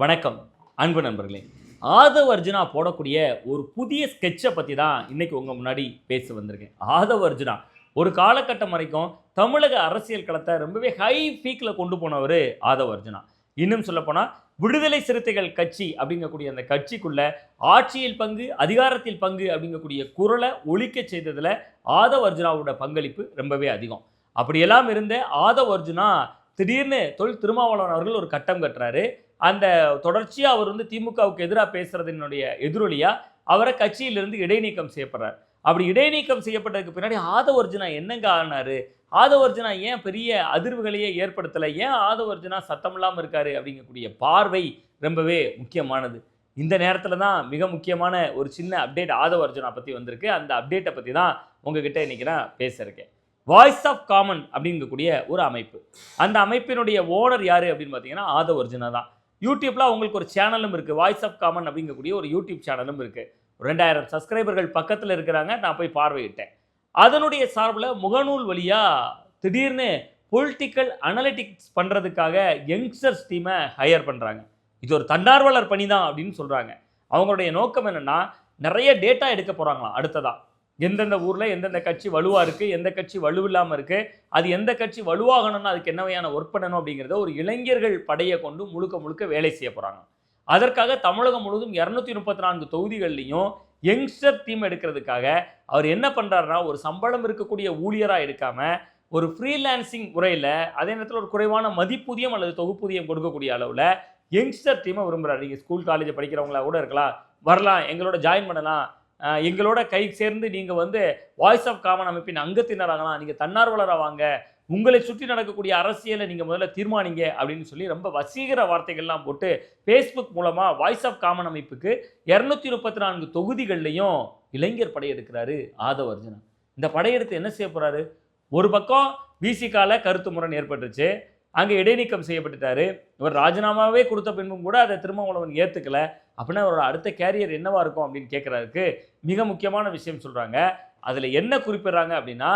வணக்கம் அன்பு நண்பர்களே. ஆதவ் அர்ஜுனா போடக்கூடிய ஒரு புதிய ஸ்கெட்சை பற்றி தான் இன்னைக்கு உங்கள் முன்னாடி பேச வந்திருக்கேன். ஆதவ் அர்ஜுனா ஒரு காலகட்டம் வரைக்கும் தமிழக அரசியல் களத்தை ரொம்பவே ஹை பீக்கில் கொண்டு போனவர் ஆதவ் அர்ஜுனா. இன்னும் சொல்லப்போனால் விடுதலை சிறுத்தைகள் கட்சி அப்படிங்கக்கூடிய அந்த கட்சிக்குள்ள ஆட்சியில் பங்கு அதிகாரத்தில் பங்கு அப்படிங்கக்கூடிய குரலை ஒழிக்க செய்ததில் ஆதவ் அர்ஜுனாவோட பங்களிப்பு ரொம்பவே அதிகம். அப்படியெல்லாம் இருந்த ஆதவ் அர்ஜுனா திடீர்னு தொல் திருமாவளவன் அவர்கள் ஒரு கட்டம் கட்டுறாரு. அந்த தொடர்ச்சியாக அவர் வந்து திமுகவுக்கு எதிராக பேசுறதுனுடைய எதிரொலியாக அவரை கட்சியிலிருந்து இடைநீக்கம் செய்யப்படுறார். அப்படி இடைநீக்கம் செய்யப்பட்டதுக்கு பின்னாடி ஆதவர்ஜுனா என்னங்க ஆனார்? ஆதவர்ஜுனா ஏன் பெரிய அதிர்வுகளையே ஏற்படுத்தலை? ஏன் ஆதவர்ஜுனா சத்தம் இல்லாமல் இருக்காரு அப்படிங்கக்கூடிய பார்வை ரொம்பவே முக்கியமானது. இந்த நேரத்தில் தான் மிக முக்கியமான ஒரு சின்ன அப்டேட் ஆதவர்ஜுனா பற்றி வந்திருக்கு. அந்த அப்டேட்டை பற்றி தான் உங்ககிட்ட இன்னைக்கு நான் பேச இருக்கேன் வாய்ஸ் ஆஃப் காமன் அப்படிங்கக்கூடிய ஒரு அமைப்பு. அந்த அமைப்பினுடைய ஓனர் யார் அப்படின்னு பார்த்தீங்கன்னா ஆதவர்ஜுனா தான். யூடியூப்பில் அவங்களுக்கு ஒரு சேனலும் இருக்குது வாய்ஸ் ஆஃப் காமன் அப்படிங்கக்கூடிய ஒரு யூடியூப் சேனலும் இருக்குது ரெண்டாயிரம் சப்ஸ்கிரைபர்கள் பக்கத்தில் இருக்கிறாங்க. நான் போய் பார்வையிட்டேன். அதனுடைய சார்பில் முகநூல் வழியாக திடீர்னு பொலிட்டிக்கல் அனலிட்டிக்ஸ் பண்ணுறதுக்காக யங்ஸ்டர்ஸ் டீமை ஹையர் பண்ணுறாங்க இது ஒரு தன்னார்வலர் பணி தான் அப்படின்னு சொல்கிறாங்க அவங்களுடைய நோக்கம் என்னென்னா நிறைய டேட்டா எடுக்க போகிறாங்களாம் அடுத்ததாக எந்தெந்த ஊரில் எந்தெந்த கட்சி வலுவாக இருக்குது எந்த கட்சி வலுவில்லாமல் இருக்குது அது எந்த கட்சி வலுவாகணும்னா அதுக்கு என்ன வகையான ஒர்க் பண்ணணும் அப்படிங்கிறத ஒரு இளைஞர்கள் படையை கொண்டு முழுக்க முழுக்க வேலை செய்ய போகிறாங்க அதற்காக தமிழகம் முழுவதும் இரநூத்தி முப்பத்தி நான்கு தொகுதிகள்லையும் யங்ஸ்டர் டீம் எடுக்கிறதுக்காக அவர் என்ன பண்ணுறாருனா ஒரு சம்பளம் இருக்கக்கூடிய ஊழியராக எடுக்காமல் ஒரு ஃப்ரீலான்சிங் முறையில் அதே நேரத்தில் ஒரு குறைவான மதிப்பூதியம் அல்லது தொகுப்பூதியம் கொடுக்கக்கூடிய அளவில் யங்ஸ்டர் டீமை விரும்புகிறார் நீங்கள் ஸ்கூல் காலேஜ் படிக்கிறவங்களா கூட இருக்கலாம். வரலாம். எங்களோட ஜாயின் பண்ணலாம். எங்களோட கை சேர்ந்து நீங்கள் வந்து வாய்ஸ் ஆஃப் காமன் அமைப்பின் அங்கத்தினராகலாம். நீங்கள் தன்னார்வலராக வாங்க உங்களை சுற்றி நடக்கக்கூடிய அரசியலை நீங்கள் முதல்ல தீர்மானிங்க அப்படின்னு சொல்லி ரொம்ப வசீகர வார்த்தைகள்லாம் போட்டு ஃபேஸ்புக் மூலமாக வாய்ஸ் ஆஃப் காமன் அமைப்புக்கு இரநூத்தி முப்பத்தி நான்கு தொகுதிகள்லையும் இளைஞர் படையெடுக்கிறாரு ஆதவ அர்ஜுனா இந்த படையெடுத்து என்ன செய்ய போகிறாரு ஒரு பக்கம் விசிகால கருத்து முரண் ஏற்பட்டுச்சு அங்கே இடைநீக்கம் செய்யப்பட்டுட்டாரு. இவர் ராஜினாமாவே கொடுத்த பின்பும் கூட அதை திருமாவளவன் ஏற்றுக்கல அப்படின்னா அவரோட அடுத்த கேரியர் என்னவா இருக்கும் அப்படின்னு கேட்குறதுக்கு மிக முக்கியமான விஷயம் சொல்கிறாங்க அதில் என்ன குறிப்பிடுறாங்க அப்படின்னா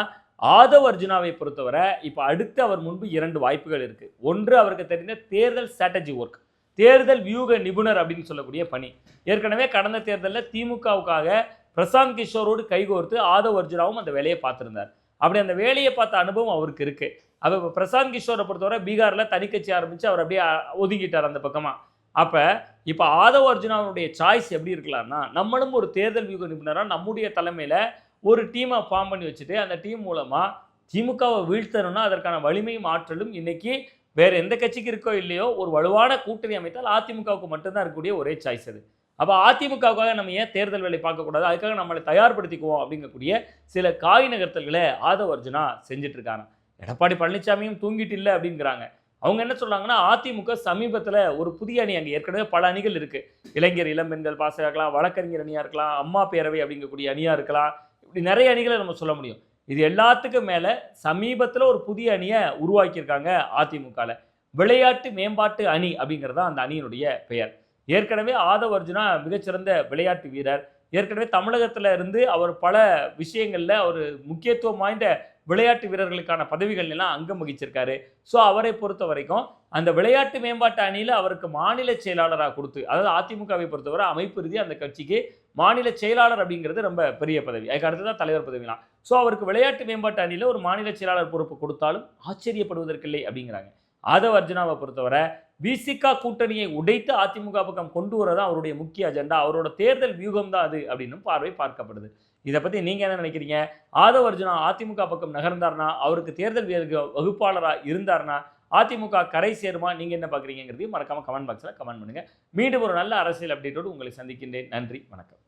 ஆதவ் அர்ஜுனாவை பொறுத்தவரை இப்போ அடுத்து அவர் முன்பு இரண்டு வாய்ப்புகள் இருக்குது ஒன்று அவருக்கு தெரிந்த தேர்தல் ஸ்ட்ராட்டஜி ஒர்க் தேர்தல் வியூக நிபுணர் அப்படின்னு சொல்லக்கூடிய பணி. ஏற்கனவே கடந்த தேர்தலில் திமுகவுக்காக பிரசாந்த் கிஷோரோடு கைகோர்த்து ஆதவ் அர்ஜுனாவும் அந்த வேலையை பார்த்துருந்தார். அப்படி அந்த வேலையை பார்த்த அனுபவம் அவருக்கு இருக்குது அப்போ இப்போ பிரசாந்த் கிஷோரை பொறுத்தவரை பீகாரில் தனிக்கட்சி ஆரம்பித்து அவர் அப்படியே ஒதுங்கிட்டார் அந்த பக்கமாக அப்போ இப்போ ஆதவ அர்ஜுனாவுடைய சாய்ஸ் எப்படி இருக்கலாம்னா நம்மளும் ஒரு தேர்தல் வியூக நிபுணராக நம்முடைய தலைமையில் ஒரு டீமை ஃபார்ம் பண்ணி வச்சுட்டு அந்த டீம் மூலமாக திமுகவை வீழ்த்தணும்னா அதற்கான வலிமையும் ஆற்றலும் இன்றைக்கி வேறு எந்த கட்சிக்கு இருக்கோ இல்லையோ ஒரு வலுவான கூட்டணி அமைத்தால் அதிமுகவுக்கு மட்டும்தான் இருக்கக்கூடிய ஒரே சாய்ஸ் அது. அப்போ அதிமுகவுக்காக நம்ம ஏன் தேர்தல் வேலை பார்க்கக்கூடாது அதுக்காக நம்மளை தயார்படுத்திக்குவோம் அப்படிங்கக்கூடிய சில காய் நகர்த்தல்களை ஆதவ அர்ஜுனா செஞ்சிட்ருக்காங்க எடப்பாடி பழனிசாமியும் தூங்கிட்டு இல்லை அப்படிங்கிறாங்க. அவங்க என்ன சொல்கிறாங்கன்னா அதிமுக சமீபத்தில் ஒரு புதிய அணி அங்கே ஏற்கனவே பல அணிகள் இருக்குது இளைஞர் இளம்பெண்கள் பாசையாக இருக்கலாம் வழக்கறிஞர் அணியாக இருக்கலாம் அம்மா பேரவை அப்படிங்கக்கூடிய அணியாக இருக்கலாம். இப்படி நிறைய அணிகளை நம்ம சொல்ல முடியும். இது எல்லாத்துக்கும் மேலே சமீபத்தில் ஒரு புதிய அணியை உருவாக்கியிருக்காங்க அதிமுகவில் விளையாட்டு மேம்பாட்டு அணி அப்படிங்கிறது தான் அந்த அணியினுடைய பெயர். ஏற்கனவே ஆதவ் அர்ஜுனா மிகச்சிறந்த விளையாட்டு வீரர். ஏற்கனவே தமிழகத்தில் இருந்து அவர் பல விஷயங்களில் அவர் முக்கியத்துவம் வாய்ந்த விளையாட்டு வீரர்களுக்கான பதவிகள் எல்லாம் அங்கம் வகிச்சிருக்காரு. ஸோ அவரை பொறுத்த வரைக்கும் அந்த விளையாட்டு மேம்பாட்டு அணியில் அவருக்கு மாநில செயலாளராக கொடுத்து அதாவது அதிமுகவை பொறுத்தவரை அமைப்பு ரீதியாக அந்த கட்சிக்கு மாநில செயலாளர் அப்படிங்கிறது ரொம்ப பெரிய பதவி. அதுக்கு அடுத்து தான் தலைவர் பதவிலாம். ஸோ அவருக்கு விளையாட்டு மேம்பாட்டு அணியில் ஒரு மாநில செயலாளர் பொறுப்பு கொடுத்தாலும் ஆச்சரியப்படுவதற்கில்லை அப்படிங்கிறாங்க. ஆதவ் அர்ஜுனாவை பொறுத்தவரை விசிகா கூட்டணியை உடைத்து அதிமுக பக்கம் கொண்டு வரதான் அவருடைய முக்கிய அஜெண்டா அவரோட தேர்தல் வியூகம் தான் அது அப்படின்னு பார்வை பார்க்கப்படுது. இதை பற்றி நீங்கள் என்ன நினைக்கிறீங்க? ஆதவ அர்ஜுனா அதிமுக பக்கம் நகர்ந்தார்னா அவருக்கு தேர்தல் வகுப்பாளராக இருந்தார்னா அதிமுக கரை சேருமா? நீங்கள் என்ன பார்க்குறீங்கிறதையும் மறக்காம கமெண்ட் பாக்ஸில் கமெண்ட் பண்ணுங்கள் மீண்டும் ஒரு நல்ல அரசியல் அப்டேட்டோடு உங்களை சந்திக்கின்றேன். நன்றி வணக்கம்.